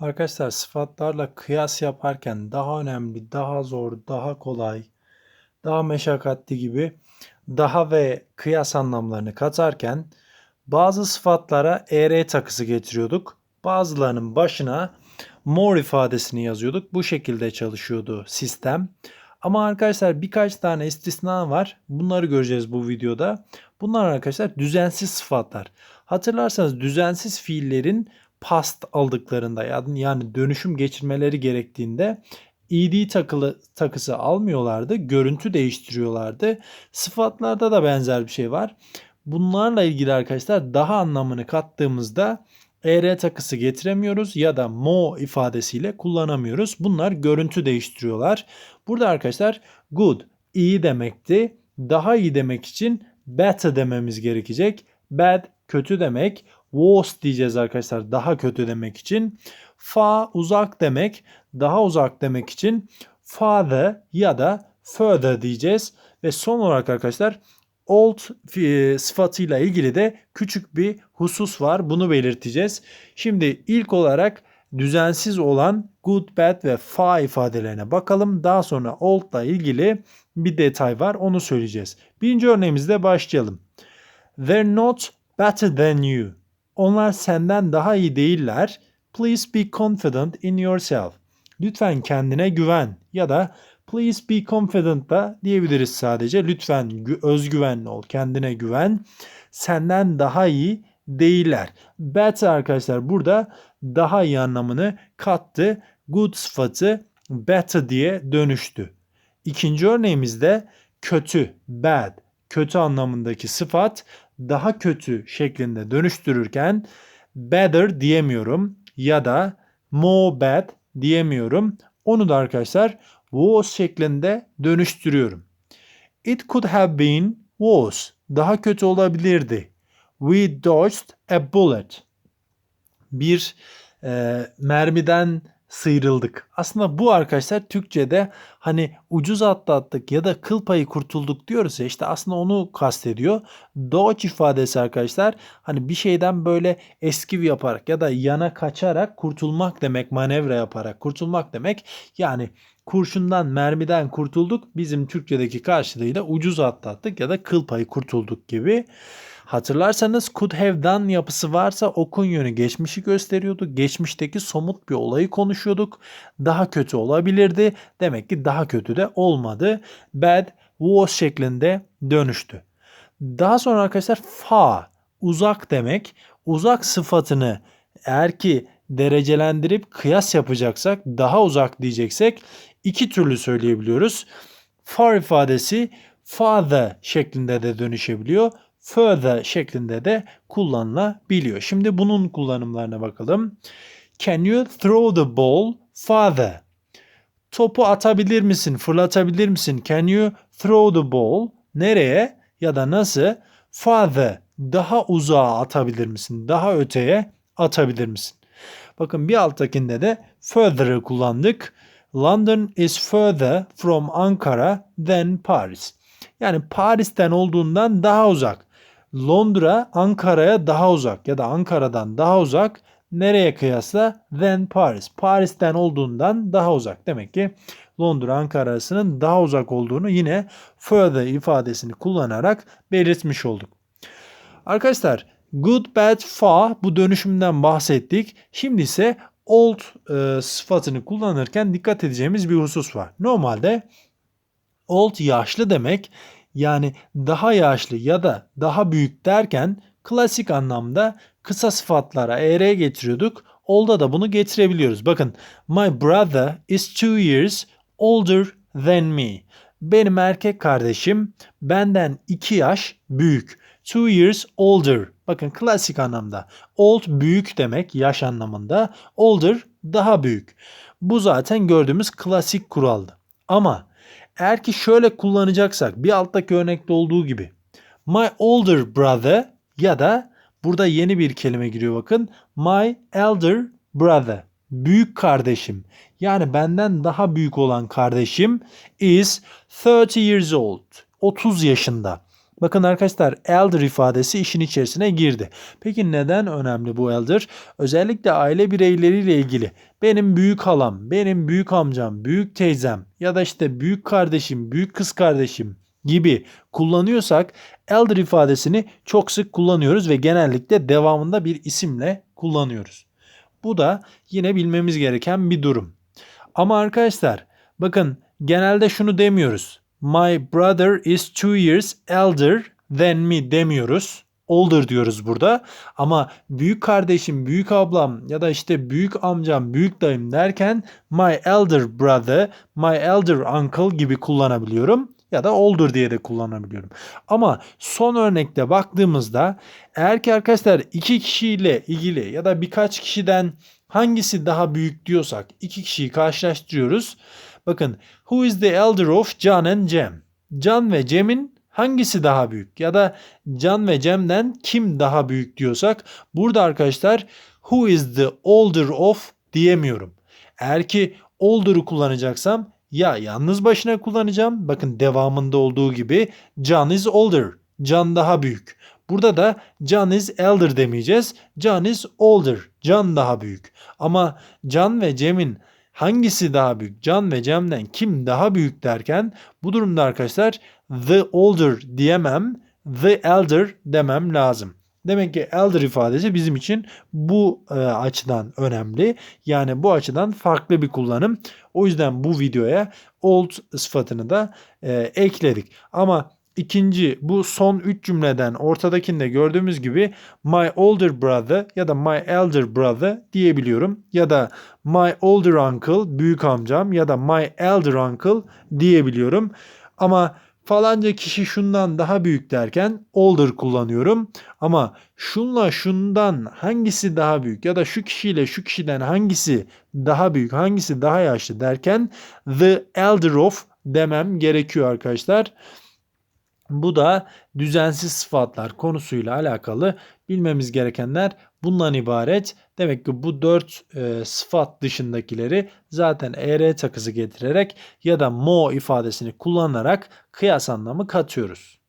Arkadaşlar sıfatlarla kıyas yaparken daha önemli, daha zor, daha kolay, daha meşakkatli gibi daha ve kıyas anlamlarını katarken bazı sıfatlara er takısı getiriyorduk. Bazılarının başına more ifadesini yazıyorduk. Bu şekilde çalışıyordu sistem. Ama arkadaşlar birkaç tane istisna var. Bunları göreceğiz bu videoda. Bunlar arkadaşlar düzensiz sıfatlar. Hatırlarsanız düzensiz fiillerin past aldıklarında yani dönüşüm geçirmeleri gerektiğinde ed takılı takısı almıyorlardı. Görüntü değiştiriyorlardı. Sıfatlarda da benzer bir şey var. Bunlarla ilgili arkadaşlar daha anlamını kattığımızda er takısı getiremiyoruz ya da mo ifadesiyle kullanamıyoruz. Bunlar görüntü değiştiriyorlar. Burada arkadaşlar good iyi demekti. Daha iyi demek için better dememiz gerekecek. Bad kötü demek. Worse diyeceğiz arkadaşlar daha kötü demek için. Far uzak demek. Daha uzak demek için farther ya da further diyeceğiz. Ve son olarak arkadaşlar old e, sıfatıyla ilgili de küçük bir husus var. Bunu belirteceğiz. Şimdi ilk olarak düzensiz olan good, bad ve far ifadelerine bakalım. Daha sonra old ile ilgili bir detay var. Onu söyleyeceğiz. Birinci örneğimizde başlayalım. They're not better than you. Onlar senden daha iyi değiller. Please be confident in yourself. Lütfen kendine güven ya da please be confident da diyebiliriz sadece. Lütfen özgüvenli ol, kendine güven. Senden daha iyi değiller. Better arkadaşlar burada daha iyi anlamını kattı. Good sıfatı better diye dönüştü. İkinci örneğimizde kötü, bad, kötü anlamındaki sıfat daha kötü şeklinde dönüştürürken better diyemiyorum ya da more bad diyemiyorum. Onu da arkadaşlar was şeklinde dönüştürüyorum. It could have been was. Daha kötü olabilirdi. We dodged a bullet. Bir e, mermiden sıyrıldık. Aslında bu arkadaşlar Türkçe'de hani ucuz atlattık ya da kıl payı kurtulduk diyoruz ya işte aslında onu kastediyor. Dodge ifadesi arkadaşlar hani bir şeyden böyle eskiv yaparak ya da yana kaçarak kurtulmak demek manevra yaparak kurtulmak demek. Yani kurşundan mermiden kurtulduk bizim Türkçedeki karşılığıyla ucuz atlattık ya da kıl payı kurtulduk gibi. Hatırlarsanız could have done yapısı varsa okun yönü geçmişi gösteriyordu. Geçmişteki somut bir olayı konuşuyorduk. Daha kötü olabilirdi. Demek ki daha kötü de olmadı. Bad was şeklinde dönüştü. Daha sonra arkadaşlar far uzak demek. Uzak sıfatını eğer ki derecelendirip kıyas yapacaksak daha uzak diyeceksek iki türlü söyleyebiliyoruz. Far ifadesi farther şeklinde de dönüşebiliyor further şeklinde de kullanılabiliyor. Şimdi bunun kullanımlarına bakalım. Can you throw the ball farther? Topu atabilir misin, fırlatabilir misin? Can you throw the ball? Nereye ya da nasıl? Farther, daha uzağa atabilir misin? Daha öteye atabilir misin? Bakın bir alttakinde de further'ı kullandık. London is further from Ankara than Paris. Yani Paris'ten olduğundan daha uzak. Londra Ankara'ya daha uzak ya da Ankara'dan daha uzak. Nereye kıyasla? Than Paris. Paris'ten olduğundan daha uzak. Demek ki Londra Ankara arasının daha uzak olduğunu yine further ifadesini kullanarak belirtmiş olduk. Arkadaşlar good, bad, far bu dönüşümden bahsettik. Şimdi ise old e, sıfatını kullanırken dikkat edeceğimiz bir husus var. Normalde old yaşlı demek yani daha yaşlı ya da daha büyük derken klasik anlamda kısa sıfatlara er getiriyorduk. Old'a da bunu getirebiliyoruz. Bakın my brother is two years older than me. Benim erkek kardeşim benden iki yaş büyük. Two years older. Bakın klasik anlamda. Old büyük demek yaş anlamında. Older daha büyük. Bu zaten gördüğümüz klasik kuraldı. Ama eğer ki şöyle kullanacaksak bir alttaki örnekte olduğu gibi my older brother ya da burada yeni bir kelime giriyor bakın my elder brother büyük kardeşim yani benden daha büyük olan kardeşim is 30 years old 30 yaşında Bakın arkadaşlar elder ifadesi işin içerisine girdi. Peki neden önemli bu elder? Özellikle aile bireyleriyle ilgili benim büyük halam, benim büyük amcam, büyük teyzem ya da işte büyük kardeşim, büyük kız kardeşim gibi kullanıyorsak elder ifadesini çok sık kullanıyoruz ve genellikle devamında bir isimle kullanıyoruz. Bu da yine bilmemiz gereken bir durum. Ama arkadaşlar bakın genelde şunu demiyoruz. My brother is two years elder than me demiyoruz. Older diyoruz burada. Ama büyük kardeşim, büyük ablam ya da işte büyük amcam, büyük dayım derken my elder brother, my elder uncle gibi kullanabiliyorum ya da older diye de kullanabiliyorum. Ama son örnekte baktığımızda eğer ki arkadaşlar iki kişiyle ilgili ya da birkaç kişiden hangisi daha büyük diyorsak iki kişiyi karşılaştırıyoruz. Bakın who is the elder of John and Cem? Can ve Cem'in hangisi daha büyük ya da Can ve Cem'den kim daha büyük diyorsak burada arkadaşlar who is the older of diyemiyorum. Eğer ki older'ı kullanacaksam ya yalnız başına kullanacağım. Bakın devamında olduğu gibi John is older. Can daha büyük. Burada da John is elder demeyeceğiz. John is older. Can daha büyük. Ama Can ve Cem'in hangisi daha büyük? Can ve Cem'den kim daha büyük derken bu durumda arkadaşlar the older diyemem, the elder demem lazım. Demek ki elder ifadesi bizim için bu e, açıdan önemli. Yani bu açıdan farklı bir kullanım. O yüzden bu videoya old sıfatını da e, ekledik. Ama ikinci bu son üç cümleden ortadakinde gördüğümüz gibi my older brother ya da my elder brother diyebiliyorum. Ya da my older uncle büyük amcam ya da my elder uncle diyebiliyorum. Ama falanca kişi şundan daha büyük derken older kullanıyorum. Ama şunla şundan hangisi daha büyük ya da şu kişiyle şu kişiden hangisi daha büyük, hangisi daha yaşlı derken the elder of demem gerekiyor arkadaşlar. Bu da düzensiz sıfatlar konusuyla alakalı bilmemiz gerekenler bundan ibaret. Demek ki bu dört e, sıfat dışındakileri zaten er takısı getirerek ya da mo ifadesini kullanarak kıyas anlamı katıyoruz.